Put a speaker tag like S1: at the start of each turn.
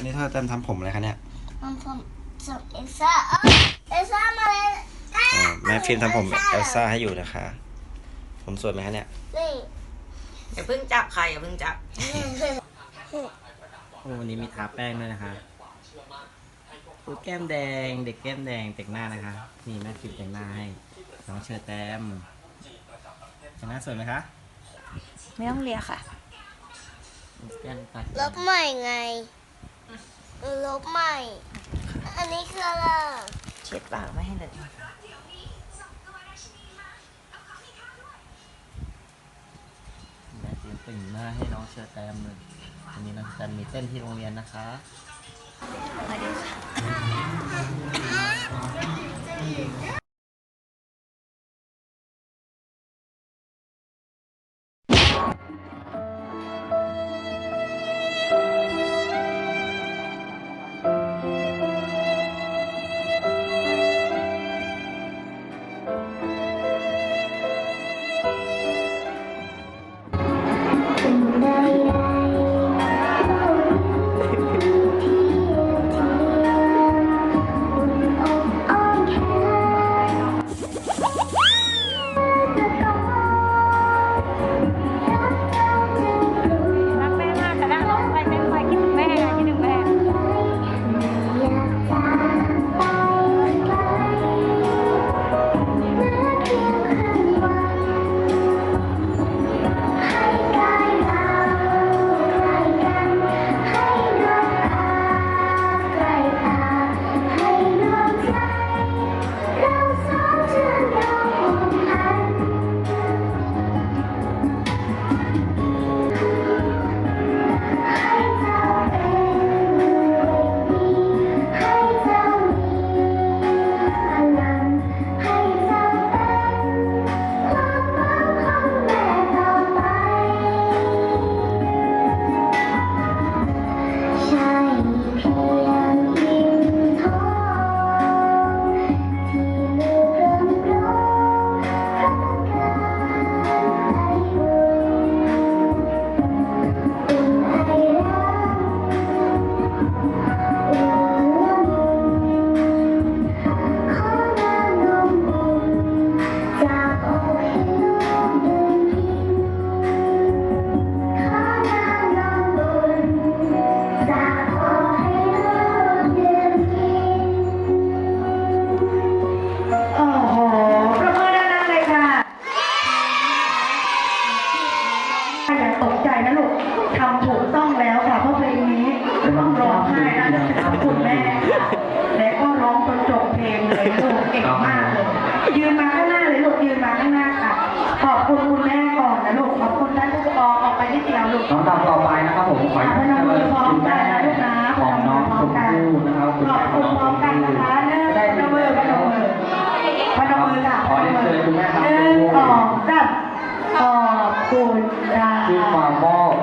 S1: อันนี้เธอเต็มทำผมอะไรคะเนี่ย
S2: มันผมส่งเอลซ่าเอ้ยเอลซ่ามาเลย
S1: อ๋อแม่ฟิล์มทำผมเอลซ่าให้อยู่นะคะ ผมสวยไหมคะเนี่ย
S2: นี่
S3: อย่าเพิ่งจับใครอย่าเพิ่งจับ
S1: โอ้วันนี้มีทาแป้งด้วยนะคะฟูดแก้มแดง เด็กแก้มแดงแต่งหน้านะคะนี่แม่ฟิล์มแต่งหน้าให้น้องเชอร์แตมแต่งหน้าสวยไหมคะ
S4: ไม่ต้องเลียค่ะ
S1: แก้มตัด
S2: ลบใหม่ไง ลบใหม่ อันนี้คืออะไร
S3: เช็ดปากไม่ให้เลย
S1: แม่ฟิล์มแต่งหน้าให้น้องเชอร์แตมเลยวันนี้น้องเชอร์แตมมีเต้นที่โรงเรียนนะคะ
S4: มาดูค่ะ
S5: อย่าตกใจนะลูกทำถูกต้องแล้วค่ะเพราะเพลงนี้ไม่ต้องร้องไห้นะจะทำคุณแม่ค่ะและก็ร้องจนจบเพลงเลยลูกเก่งมากเลยยืนมาข้างหน้าเลยลูกยืนมาข้างหน้าค่ะ ขอบคุณคุณแม่ก่อนนะลูกขอบคุณท่านผู้ปกครองออกไปนิดเดียวลูก
S6: น้องดำต่อไปนะครับผมขอ
S5: พ
S6: เชิญ
S5: นมมือพร้อม
S6: คุณ
S5: กั
S6: แม่
S5: นนะลูกนะ
S6: ของน้องชมพู่นะครับคุณ
S5: ขอบ
S6: แม่ข
S5: คุ
S6: อง
S5: ณ
S6: น้อง
S5: พ
S6: ช
S5: ร้อ
S6: ม
S5: มกัน
S6: พู่
S5: นะคะหนึ่ง
S6: ได้
S5: พนมมือพนมมือพนมมือค่ะ
S6: ขอเรียนเชิญคุณแม่ครับ
S5: หนึ่งสองสาม ขอบคุณค่ะ
S6: ที่มามอบ